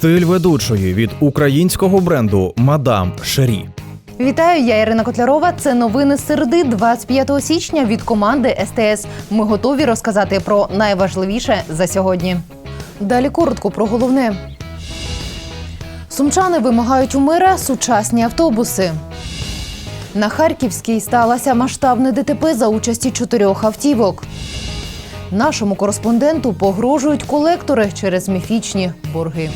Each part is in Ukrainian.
Стиль ведучої від українського бренду Мадам Шері. Вітаю, я Ірина Котлярова. Це новини середи 25 січня від команди СТС. Ми готові розказати про найважливіше за сьогодні. Далі коротко про головне. Сумчани вимагають у мера сучасні автобуси. На Харківській сталося масштабне ДТП за участі чотирьох автівок. Нашому кореспонденту погрожують колектори через міфічні борги.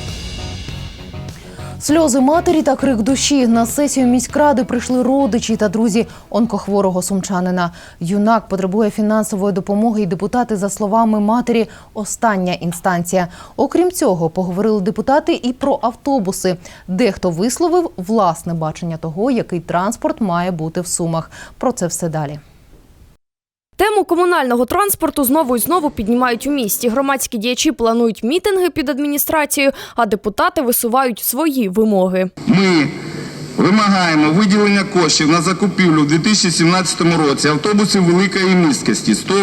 Сльози матері та крик душі на сесію міськради прийшли родичі та друзі онкохворого сумчанина. Юнак потребує фінансової допомоги, і депутати, за словами матері, остання інстанція. Окрім цього, поговорили депутати і про автобуси. Дехто висловив власне бачення того, який транспорт має бути в сумах. Про це все далі. Тему комунального транспорту знову і знову піднімають у місті. Громадські діячі планують мітинги під адміністрацією, а депутати висувають свої вимоги. Ми вимагаємо виділення коштів на закупівлю в 2017 році автобусів великої місткості 100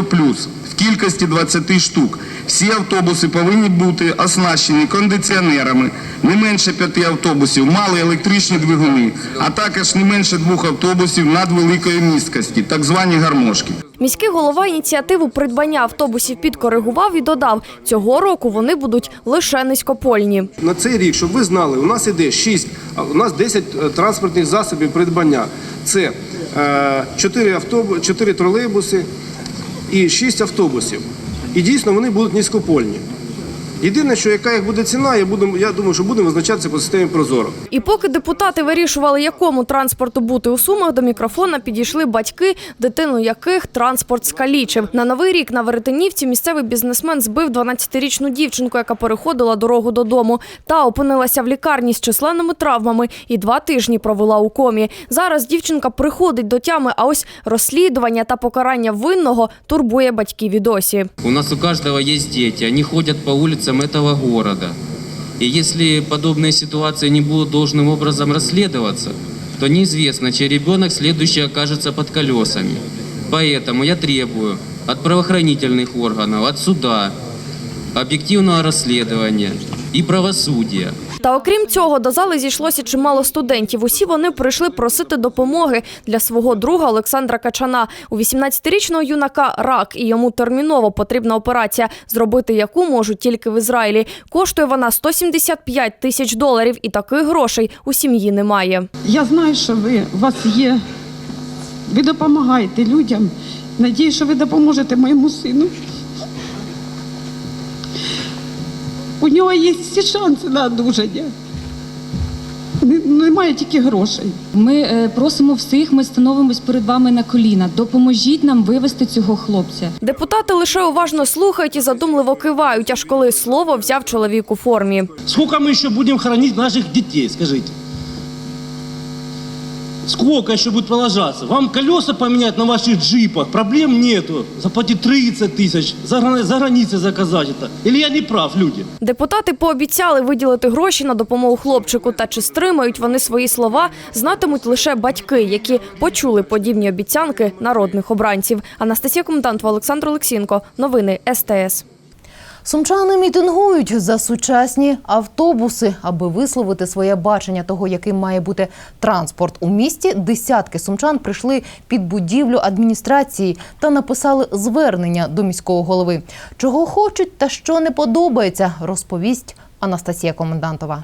в кількості 20 штук. Всі автобуси повинні бути оснащені кондиціонерами. Не менше п'яти автобусів мали електричні двигуни, а також не менше двох автобусів надвеликої місткості, так звані гармошки. Міський голова ініціативу придбання автобусів підкоригував і додав, цього року вони будуть лише низькопольні. На цей рік, щоб ви знали, у нас іде 6, а у нас 10 е, транспортних засобів придбання. Це 4, автобу, 4 тролейбуси і 6 автобусів. І дійсно вони будуть низькопольні. Єдине, що яка їх буде ціна, я, буду, я думаю, що будемо визначатися по системі Прозоро. І поки депутати вирішували, якому транспорту бути у сумах, до мікрофона підійшли батьки, дитину яких транспорт скалічив. На новий рік на Веретенівці місцевий бізнесмен збив 12-річну дівчинку, яка переходила дорогу додому. Та опинилася в лікарні з численними травмами і два тижні провела у комі. Зараз дівчинка приходить до тями, а ось розслідування та покарання винного турбує батьків і досі. У нас у каждого есть дети, они ходят по улицам этого города. И если подобные ситуации не будут должным образом расследоваться, то неизвестно, чей ребенок следующий окажется под колесами. Поэтому я требую от правоохранительных органов, от суда, объективного расследования и правосудия. Та окрім цього, до зали зійшлося чимало студентів. Усі вони прийшли просити допомоги для свого друга Олександра Качана. У 18-річного юнака рак, і йому терміново потрібна операція, зробити яку можуть тільки в Ізраїлі. Коштує вона 175 тисяч доларів, і таких грошей у сім'ї немає. Я знаю, що ви у вас є. Ви допомагаєте людям. Надію, що ви допоможете моєму сину. У нього є всі шанси на одужання. Немає тільки грошей. Ми е, просимо всіх, ми становимось перед вами на коліна. Допоможіть нам вивести цього хлопця. Депутати лише уважно слухають і задумливо кивають, аж коли слово взяв чоловік у формі. Скільки ми ще будем хранити наших дітей? скажите? Сколько еще будет продолжаться? Вам колеса поменять на ваших джипах, проблем нету. Заплатить 30 тысяч, за, за границей заказать это. Или я не прав, люди? Депутати пообіцяли виділити гроші на допомогу хлопчику. Та чи стримають вони свої слова, знатимуть лише батьки, які почули подібні обіцянки народних обранців. Анастасія Комендантова, Олександр Олексінко. Новини СТС. Сумчани мітингують за сучасні автобуси, аби висловити своє бачення того, яким має бути транспорт у місті. Десятки сумчан прийшли під будівлю адміністрації та написали звернення до міського голови. Чого хочуть та що не подобається, розповість Анастасія Комендантова.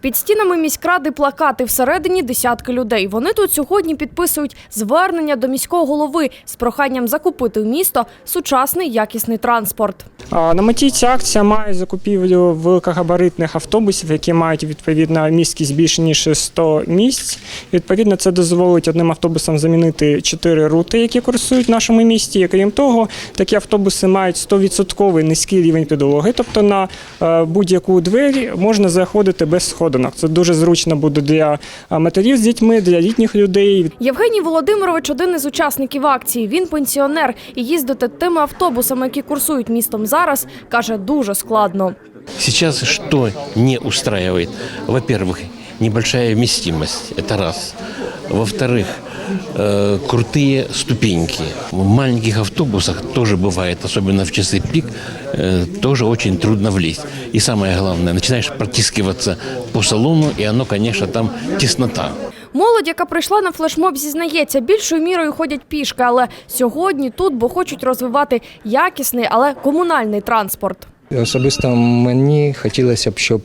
Під стінами міськради плакати всередині десятки людей. Вони тут сьогодні підписують звернення до міського голови з проханням закупити в місто сучасний якісний транспорт. На меті ця акція має закупівлю великогабаритних автобусів, які мають відповідно міськість більше ніж 100 місць. Відповідно, це дозволить одним автобусам замінити 4 рути, які курсують в нашому місті. Крім того, такі автобуси мають 100% низький рівень підлоги, тобто на е, будь-яку двері можна заходити без сходинок. Це дуже зручно буде для е, матерів з дітьми, для літніх людей, Євгеній Володимирович один із учасників акції. Він пенсіонер і їздити тими автобусами, які курсують містом зараз, каже дуже складно. Сейчас что не устраивает? Во-первых, небольшая вместимость, это раз. Во-вторых, э, крутые ступеньки. В маленьких автобусах тоже бывает, особенно в часы пик, э, тоже очень трудно влезть. И самое главное, начинаешь протискиваться по салону, и оно, конечно, там теснота. Молодь, яка прийшла на флешмоб, зізнається, більшою мірою ходять пішки, але сьогодні тут, бо хочуть розвивати якісний, але комунальний транспорт. Особисто мені хотілося б, щоб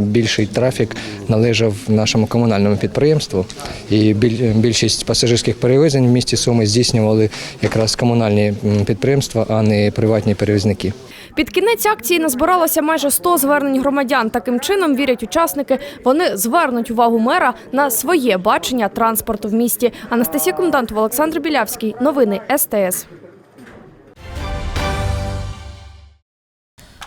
більший трафік належав нашому комунальному підприємству, і біль- більшість пасажирських перевезень в місті Суми здійснювали якраз комунальні підприємства, а не приватні перевізники. Під кінець акції назбиралося майже 100 звернень громадян. Таким чином, вірять учасники, вони звернуть увагу мера на своє бачення транспорту в місті. Анастасія Комендантова, Олександр Білявський. Новини СТС.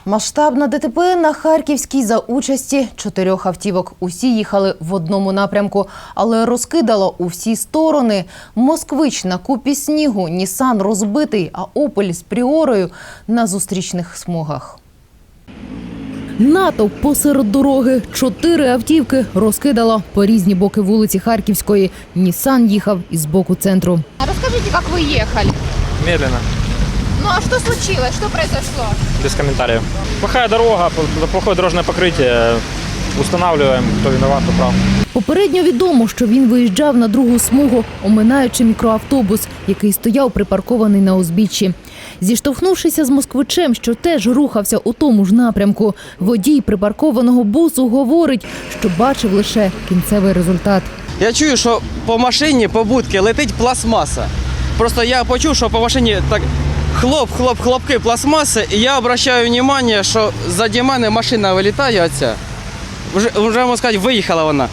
Масштабна ДТП на Харківській за участі чотирьох автівок. Усі їхали в одному напрямку, але розкидало у всі сторони. Москвич на купі снігу, Нісан розбитий, а Опель з пріорою на зустрічних смугах. Натовп посеред дороги. Чотири автівки розкидало по різні боки вулиці Харківської. Нісан їхав із боку центру. А расскажите, как вы ехали? Медленно, Ну а что случилось? Что произошло? без комментариев. Плохая дорога, плохое дорожное покрытие. Устанавливаем, кто виноват, кто прав. Попередньо відомо, що він виїжджав на другу смугу, оминаючи мікроавтобус, який стояв припаркований на узбіччі. Зіштовхнувшися з москвичем, що теж рухався у тому ж напрямку, водій припаркованого бусу говорить, що бачив лише кінцевий результат. Я чую, що по машині, по будці летить пластмаса. Просто я почув, що по машині так хлоп, хлоп, хлопки пластмаси, і я обращаю внимание, що заді мене машина вилітає оця. Вже, вже можна сказати, виїхала вона.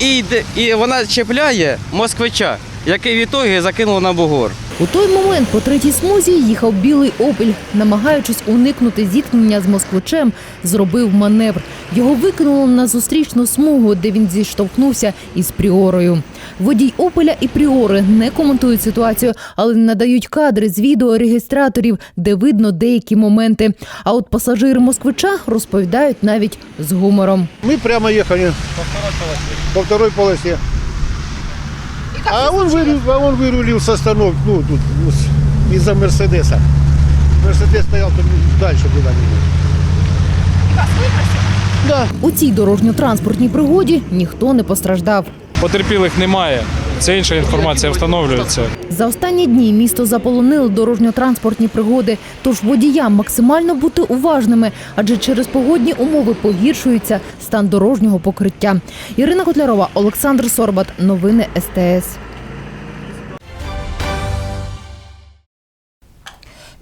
І, і вона чіпляє москвича, який в ітогі закинув на бугор. У той момент по третій смузі їхав білий опель, намагаючись уникнути зіткнення з москвичем, зробив маневр. Його викинуло на зустрічну смугу, де він зіштовхнувся із пріорою. Водій опеля і пріори не коментують ситуацію, але надають кадри з відеорегістраторів, де видно деякі моменти. А от пасажири москвича розповідають навіть з гумором. Мы прямо ехали по второй полосе. А он, выру, а он вырулил с остановки, ну, тут, ну, из-за Мерседеса. Мерседес стоял там дальше куда-нибудь. У цій дорожньо-транспортній пригоді ніхто не постраждав. Потерпілих немає. Ця інша інформація встановлюється. За останні дні місто заполонили дорожньо-транспортні пригоди, тож водіям максимально бути уважними, адже через погодні умови погіршується стан дорожнього покриття. Ірина Котлярова, Олександр Сорбат. Новини СТС.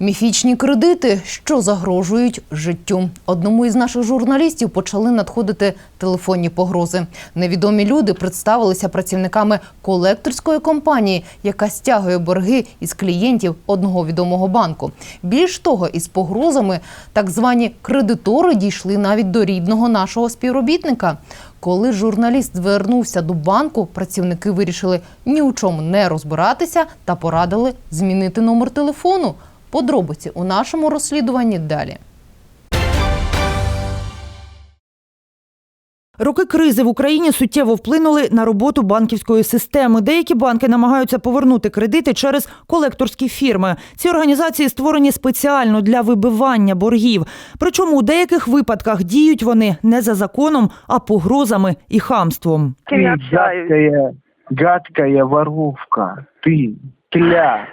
Міфічні кредити, що загрожують життю. Одному із наших журналістів почали надходити телефонні погрози. Невідомі люди представилися працівниками колекторської компанії, яка стягує борги із клієнтів одного відомого банку. Більш того, із погрозами так звані кредитори дійшли навіть до рідного нашого співробітника. Коли журналіст звернувся до банку, працівники вирішили ні у чому не розбиратися та порадили змінити номер телефону. Подробиці у нашому розслідуванні далі. Роки кризи в Україні суттєво вплинули на роботу банківської системи. Деякі банки намагаються повернути кредити через колекторські фірми. Ці організації створені спеціально для вибивання боргів. Причому у деяких випадках діють вони не за законом, а погрозами і хамством. Гадкая, гадкая воровка. Ты, тля.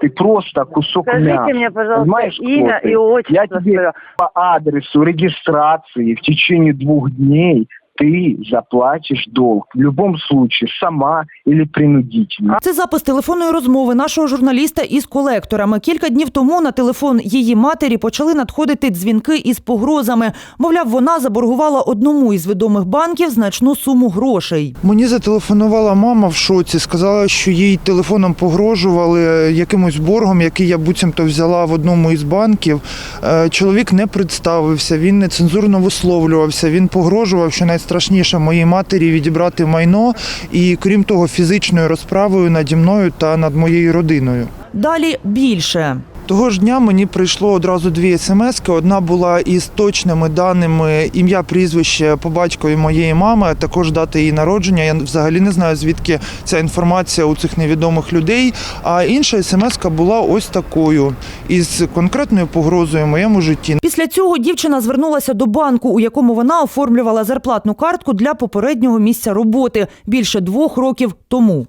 Ты просто кусок Скажите мяса. мне, пожалуйста, Понимаешь, имя и отчество Я тебе по адресу регистрации в течение двух дней ты заплатишь долг. В любом случае, сама или принудительно. Це запис телефонної розмови нашого журналіста із колекторами. Кілька днів тому на телефон її матері почали надходити дзвінки із погрозами. Мовляв, вона заборгувала одному із відомих банків значну суму грошей. Мені зателефонувала мама в шоці, сказала, що їй телефоном погрожували якимось боргом, який я буцімто взяла в одному із банків. Е, Чоловік не представився, він нецензурно висловлювався, він погрожував, що найстрашніше моїй матері відібрати майно і, крім того, фізичною розправою наді мною та над моєю родиною. Далі більше. Того ж дня мені прийшло одразу дві смски. Одна була із точними даними ім'я, прізвище по батькові моєї мами, а також дати її народження. Я взагалі не знаю, звідки ця інформація у цих невідомих людей. А інша смска була ось такою із конкретною погрозою моєму житті. Після цього дівчина звернулася до банку, у якому вона оформлювала зарплатну картку для попереднього місця роботи більше двох років тому.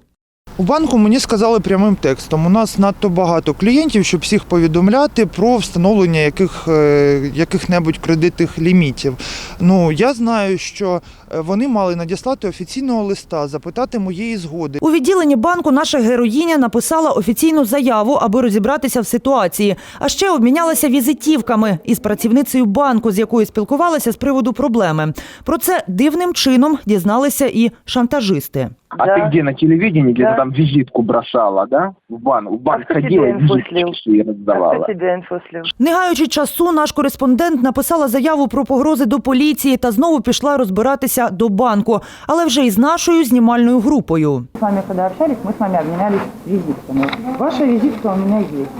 У банку мені сказали прямим текстом: у нас надто багато клієнтів, щоб всіх повідомляти про встановлення яких, е, яких-небудь кредитних лімітів. Ну я знаю, що вони мали надіслати офіційного листа, запитати моєї згоди. У відділенні банку наша героїня написала офіційну заяву, аби розібратися в ситуації. А ще обмінялася візитівками із працівницею банку, з якою спілкувалася з приводу проблеми. Про це дивним чином дізналися і шантажисти. А ты где, на телевидении где-то там визитку бросала, да? В банк, в банк ходила и визитки свои раздавала. Не гаючи часу, наш кореспондент написала заяву про погрози до поліції та знову пішла розбиратися до банку, але вже із нашою знімальною групою. С вами, когда общались, мы с вами обменялись визитками. Ваша визитка у меня есть.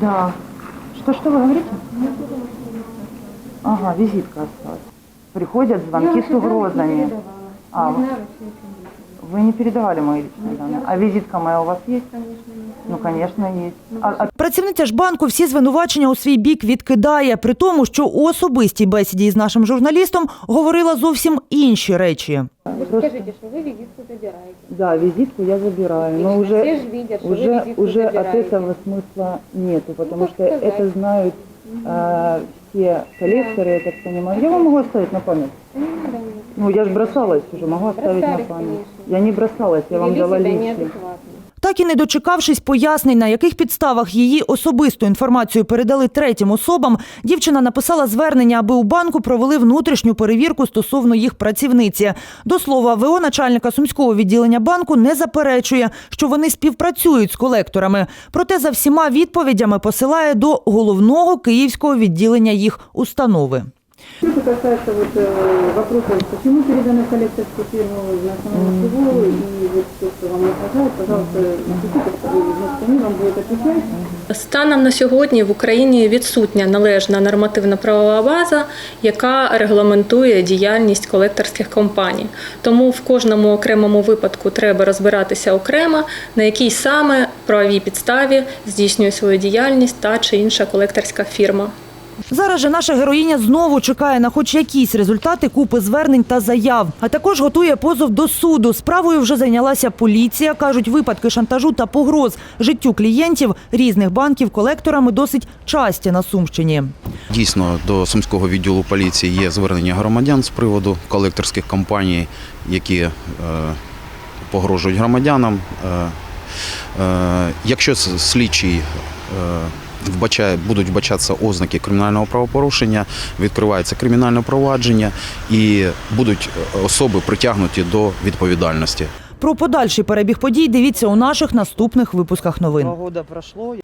Да. Что, что вы говорите? Ага, визитка осталась. Приходят звонки с угрозами. А, вы- вы не передавали мои личные данные. А визитка моя у вас есть? Ну, конечно, есть. А- а Працівниця ж банку всі звинувачення у свій бік відкидає, при тому, що у особистій бесіді із нашим журналістом говорила зовсім інші речі. скажите, что вы визитку забираете. Да, визитку я забираю, но И уже, все ж видят, что вы уже, визитку уже от забираете. этого смысла нету, потому как что сказать. это знают а, все коллекторы, я так понимаю. Я вам могу оставить на память. Ну, я же бросалась уже, могу оставить на Бросались, память. Я не бросалась, я вам Вели дала себя личный. неадекватно. Так і не дочекавшись пояснень, на яких підставах її особисту інформацію передали третім особам, дівчина написала звернення, аби у банку провели внутрішню перевірку стосовно їх працівниці. До слова, ВО начальника сумського відділення банку не заперечує, що вони співпрацюють з колекторами. Проте за всіма відповідями посилає до головного київського відділення їх установи. Что касается вот, э, вопроса, почему переданы коллекторскую фирму на основании чего, и вот то, что вам угрожает, пожалуйста, напишите, что они вам будут отвечать. Станом на сьогодні в Україні відсутня належна нормативно-правова база, яка регламентує діяльність колекторських компаній. Тому в кожному окремому випадку треба розбиратися окремо, на якій саме правовій підставі здійснює свою діяльність та чи інша колекторська фірма. Зараз же наша героїня знову чекає на хоч якісь результати купи звернень та заяв, а також готує позов до суду. Справою вже зайнялася поліція. кажуть, випадки шантажу та погроз життю клієнтів різних банків колекторами досить часті на Сумщині. Дійсно, до сумського відділу поліції є звернення громадян з приводу колекторських компаній, які е, погрожують громадянам. Е, е, якщо слідчий вбачає, будуть вбачатися ознаки кримінального правопорушення, відкривається кримінальне провадження і будуть е, особи притягнуті до відповідальності. Про подальший перебіг подій дивіться у наших наступних випусках новин. года прошло.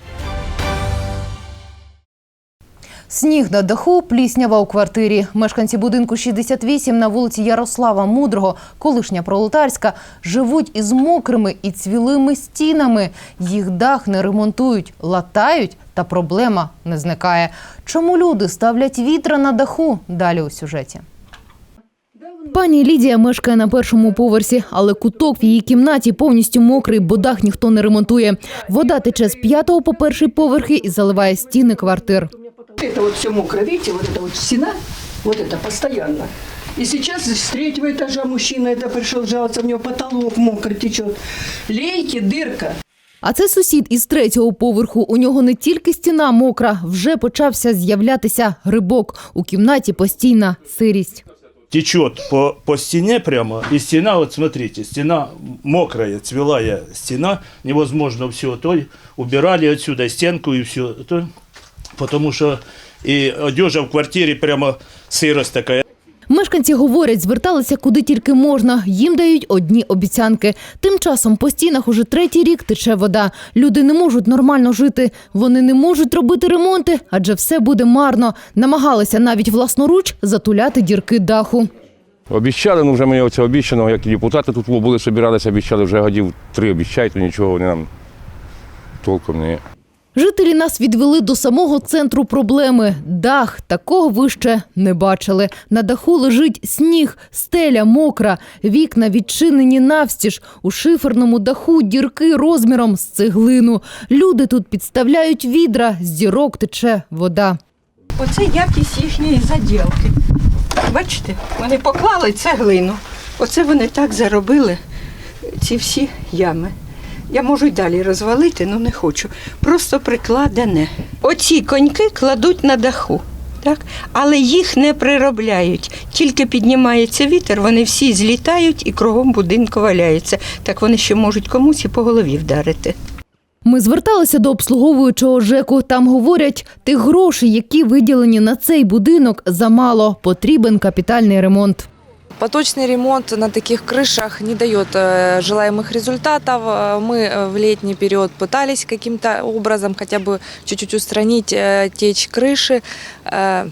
Сніг на даху, пліснява у квартирі. Мешканці будинку 68 на вулиці Ярослава Мудрого, колишня пролетарська, живуть із мокрими і цвілими стінами. Їх дах не ремонтують, латають, та проблема не зникає. Чому люди ставлять вітра на даху? Далі у сюжеті. Пані Лідія мешкає на першому поверсі, але куток в її кімнаті повністю мокрий, бо дах ніхто не ремонтує. Вода тече з п'ятого по перший поверхи і заливає стіни квартир. Это вот все мокро, видите, вот эта вот стена, вот это постоянно. И сейчас с третьего этажа мужчина это пришел жаловаться, у него потолок мокрый течет. Лейки, дырка. А це сусід із третього поверху. У нього не тільки стіна мокра, вже почався з'являтися грибок. У кімнаті постійна сирість. течет по, по стене прямо, и стена, вот смотрите, стена мокрая, цвелая стена, невозможно все то, убирали отсюда стенку и все то, потому что и одежа в квартире прямо сырость такая. Мешканці говорять, зверталися куди тільки можна. Їм дають одні обіцянки. Тим часом по стінах уже третій рік тече вода. Люди не можуть нормально жити. Вони не можуть робити ремонти, адже все буде марно. Намагалися навіть власноруч затуляти дірки даху. Обіцяли, ну вже мені оце обіцяно, як і депутати тут були, собиралися, обіцяли вже годів три обіцяють, то нічого вони нам толком не. Жителі нас відвели до самого центру проблеми. Дах такого ви ще не бачили. На даху лежить сніг, стеля мокра, вікна відчинені навстіж. У шиферному даху дірки розміром з цеглину. Люди тут підставляють відра, з дірок тече вода. Оце якість їхньої заділки. Бачите, вони поклали цеглину. Оце вони так заробили ці всі ями. Я можу й далі розвалити, але не хочу. Просто прикладене. Оці коньки кладуть на даху. Так? Але їх не приробляють. Тільки піднімається вітер, вони всі злітають і кругом будинку валяються. Так вони ще можуть комусь і по голові вдарити. Ми зверталися до обслуговуючого ЖЕКу. Там говорять, тих грошей, які виділені на цей будинок, замало. Потрібен капітальний ремонт. Поточный ремонт на таких крышах не дает э, желаемых результатов. Э, Мы э, в летний период пытались каким-то образом хотя бы чуть-чуть устранить э, течь крыши. Э,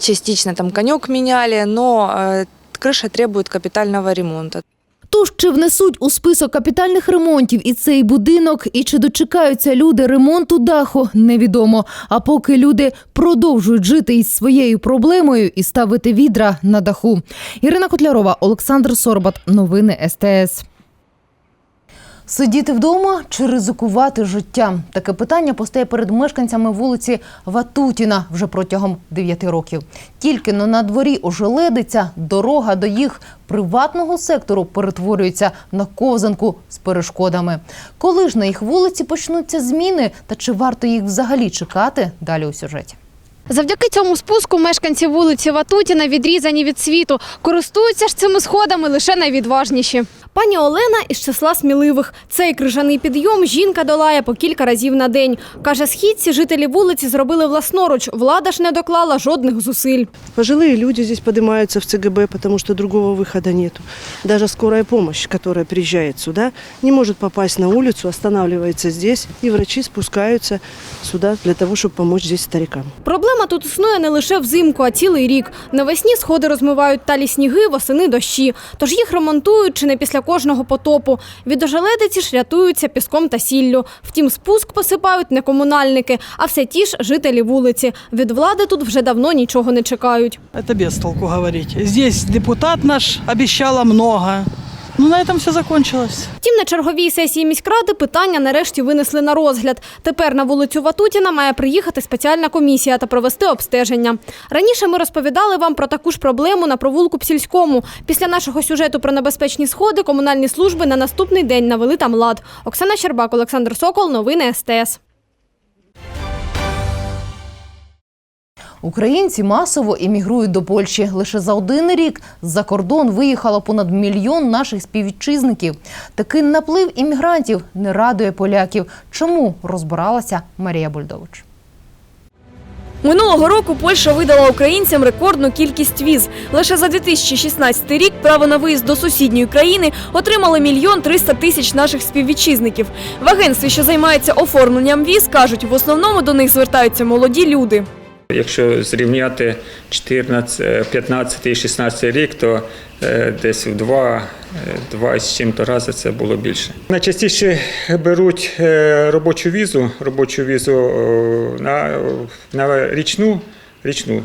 Частично там конек меняли, но э, крыша требует капитального ремонта. Тож чи внесуть у список капітальних ремонтів і цей будинок, і чи дочекаються люди ремонту даху, невідомо. А поки люди продовжують жити із своєю проблемою і ставити відра на даху. Ірина Котлярова, Олександр Сорбат. Новини СТС. Сидіти вдома чи ризикувати життям? Таке питання постає перед мешканцями вулиці Ватутіна вже протягом 9 років. Тільки но на дворі ожеледиться, дорога до їх приватного сектору перетворюється на ковзанку з перешкодами. Коли ж на їх вулиці почнуться зміни, та чи варто їх взагалі чекати? Далі у сюжеті. Завдяки цьому спуску мешканці вулиці Ватутіна відрізані від світу. Користуються ж цими сходами лише найвідважніші. Пані Олена із числа сміливих. Цей крижаний підйом жінка долає по кілька разів на день. Каже, східці жителі вулиці зробили власноруч. Влада ж не доклала жодних зусиль. Пожилые люди здесь поднимаются в ЦГБ, потому что другого выхода нету. Даже скорая помощь, которая приезжает сюда, не может попасть на улицу, останавливается здесь, и врачи спускаются сюда для того, чтобы помочь здесь старикам. Проблема тут існує не лише взимку, а цілий рік. Навесні сходи розмивають талі сніги, восени дощі. Тож їх ремонтують чи не після кожного потопу. Від ожеледиці ж рятуються піском та сіллю. Втім, спуск посипають не комунальники, а все ті ж жителі вулиці. Від влади тут вже давно нічого не чекають. Это без толку говорить. Здесь депутат наш обещала много. Ну, на этом все закончилось. Втім, на черговій сесії міськради питання нарешті винесли на розгляд. Тепер на вулицю Ватутіна має приїхати спеціальна комісія та провести обстеження. Раніше ми розповідали вам про таку ж проблему на провулку Псільському. Після нашого сюжету про небезпечні сходи комунальні служби на наступний день навели там лад. Оксана Щербак, Олександр Сокол, новини СТС. Українці масово іммігрують до Польщі. Лише за один рік за кордон виїхало понад мільйон наших співвітчизників. Такий наплив іммігрантів не радує поляків. Чому розбиралася Марія Бульдович? Минулого року Польща видала українцям рекордну кількість віз. Лише за 2016 рік право на виїзд до сусідньої країни отримали мільйон 300 тисяч наших співвітчизників. В агентстві, що займається оформленням віз, кажуть, в основному до них звертаються молоді люди. Якщо зрівняти 14, 15 і 16 рік, то е, десь в два, е, два з чим-то рази це було більше. Найчастіше беруть е, робочу візу, робочу візу е, на, на річну, річну,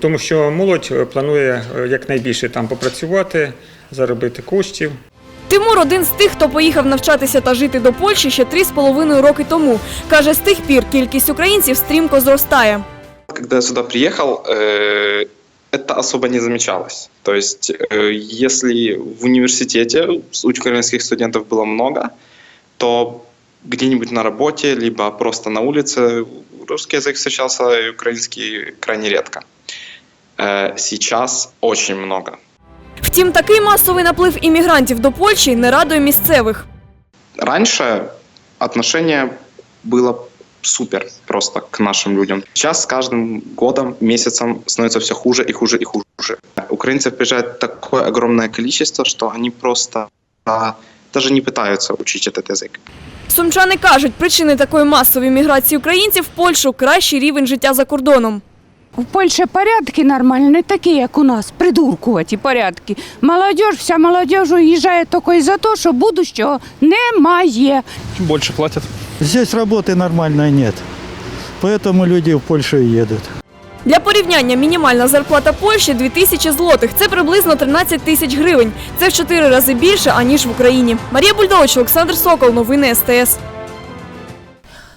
тому що молодь планує е, якнайбільше там попрацювати, заробити коштів. Тимур один з тих, хто поїхав навчатися та жити до Польщі ще три з половиною роки тому. Каже, з тих пір кількість українців стрімко зростає Когда я сюда приехал, э, это особо не замечалось. То есть, э, если в университете украинских студентов было много, то где-нибудь на работе, либо просто на улице русский язык встречался, и украинский крайне редко. Э, Сейчас очень много. Втім, такий масовий наплив іммігрантів до Польщі не радує місцевих. Раньше отношение было супер просто к нашим людям. Сейчас с каждым годом, месяцем становится все хуже и хуже и хуже. Украинцев приезжает такое огромное количество, что они просто а, даже не пытаются учить этот язык. Сумчани кажуть, причини такої масової міграції українців в Польщу кращий рівень життя за кордоном. В Польщі порядки нормальні, не такі, як у нас, придуркуваті порядки. Молодіж, вся молодіж уїжджає тільки за те, що будущого немає. Больше платят. Здесь работы нормальной нет. Поэтому люди в Польшу едут. Для порівняння мінімальна зарплата Польщі 2000 злотих. Це приблизно 13 тисяч гривень. Це в 4 рази більше, аніж в Україні. Марія Бульдович, Олександр Сокол. Новини СТС.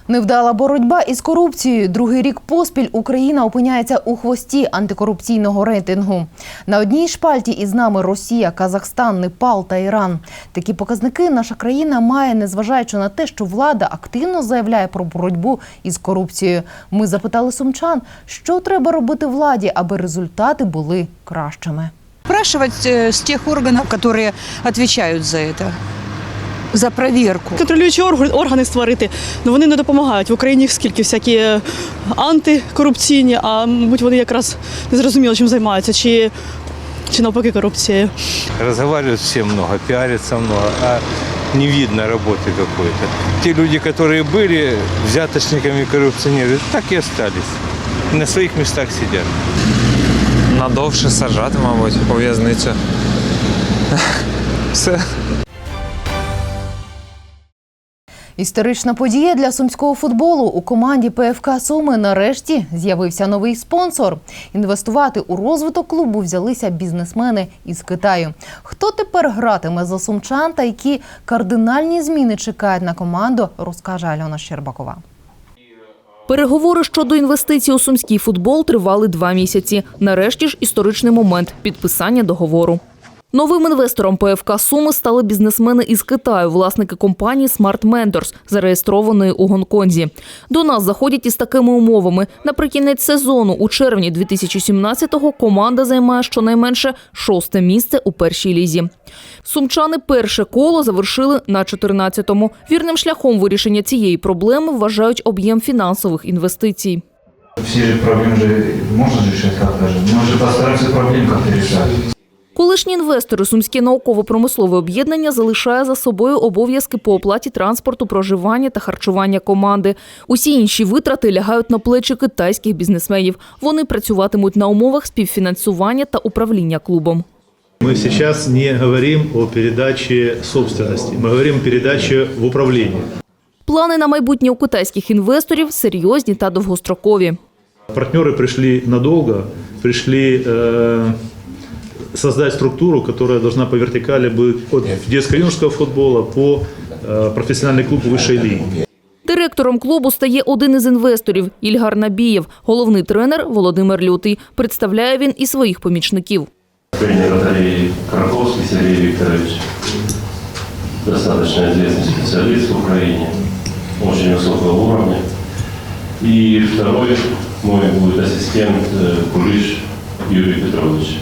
Невдала боротьба із корупцією. Другий рік поспіль Україна опиняється у хвості антикорупційного рейтингу. На одній шпальті із нами Росія, Казахстан, Непал та Іран. Такі показники наша країна має, незважаючи на те, що влада активно заявляє про боротьбу із корупцією. Ми запитали сумчан, що треба робити владі, аби результати були кращими. Спрашивать э, с тех органов, которые отвечают за это, за проверку. Контролюючі орг- органи створити, ну вони не допомагають. В Україні їх скільки всякі е, антикорупційні, а мабуть вони якраз не зрозуміло, чим займаються, чи, чи навпаки корупцією. Разговаривают все много, пиарятся много, а не видно работы какой-то. Те люди, которые были взяточниками и коррупционерами, так и остались. На своих местах сидят. Надовше саджати, мабуть, у в'язницю. Все. Історична подія для сумського футболу у команді ПФК Суми нарешті з'явився новий спонсор. Інвестувати у розвиток клубу взялися бізнесмени із Китаю. Хто тепер гратиме за сумчан та які кардинальні зміни чекають на команду, розкаже Альона Щербакова. Переговори щодо інвестицій у сумський футбол тривали два місяці. Нарешті ж історичний момент підписання договору. Новим інвестором ПФК Суми стали бізнесмени із Китаю, власники компанії Smart Mentors, зареєстрованої у Гонконзі. До нас заходять із такими умовами. Наприкінець сезону, у червні 2017-го, команда займає щонайменше шосте місце у першій лізі. Сумчани перше коло завершили на 14-му. Вірним шляхом вирішення цієї проблеми вважають об'єм фінансових інвестицій. Все же проблемы же можно решать как-то же. Мы же постараемся проблем как-то решать. Колишні інвестори Сумське науково-промислове об'єднання залишає за собою обов'язки по оплаті транспорту, проживання та харчування команди. Усі інші витрати лягають на плечі китайських бізнесменів. Вони працюватимуть на умовах співфінансування та управління клубом. Мы сейчас не говорим о передаче собственности, мы говорим о передаче в управление. Плани на майбутнє у китайських інвесторів серйозні та довгострокові. Партнеры пришли надолго, пришли э, создать структуру, которая должна по вертикали быть от детско-юношеского футбола по э, профессиональный клуб высшей лиги. Директором клубу стає один із інвесторів Ільгар Набієв, головний тренер Володимир Лютий. Представляє він і своїх помічників. Тренер Анатолий Краковский Сергей Викторович. Достаточно известный специалист в Украине, очень высокого уровня. И второй мой будет ассистент э, Кулиш Юрий Петрович.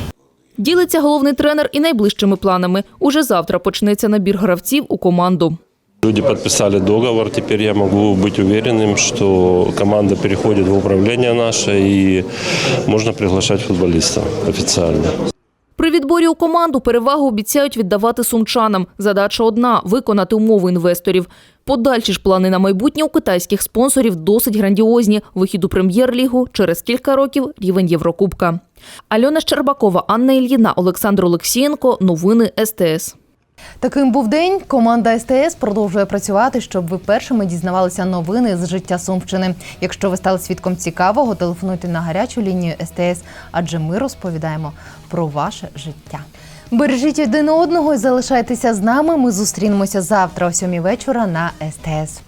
Ділиться головний тренер і найближчими планами. Уже завтра почнеться набір гравців у команду. Люди подписали договор, теперь я могу быть уверенным, что команда переходит в управление наше и можно приглашать футболистов официально. При відборі у команду перевагу обіцяють віддавати сумчанам. Задача одна – виконати умови інвесторів. Подальші ж плани на майбутнє у китайських спонсорів досить грандіозні. Вихід у прем'єр-лігу, через кілька років рівень Єврокубка. Альона Щербакова, Анна Ільїна, Олександр Олексієнко. Новини СТС. Таким був день. Команда СТС продовжує працювати, щоб ви першими дізнавалися новини з життя Сумщини. Якщо ви стали свідком цікавого, телефонуйте на гарячу лінію СТС, адже ми розповідаємо про ваше життя. Бережіть один одного і залишайтеся з нами. Ми зустрінемося завтра о сьомій вечора на СТС.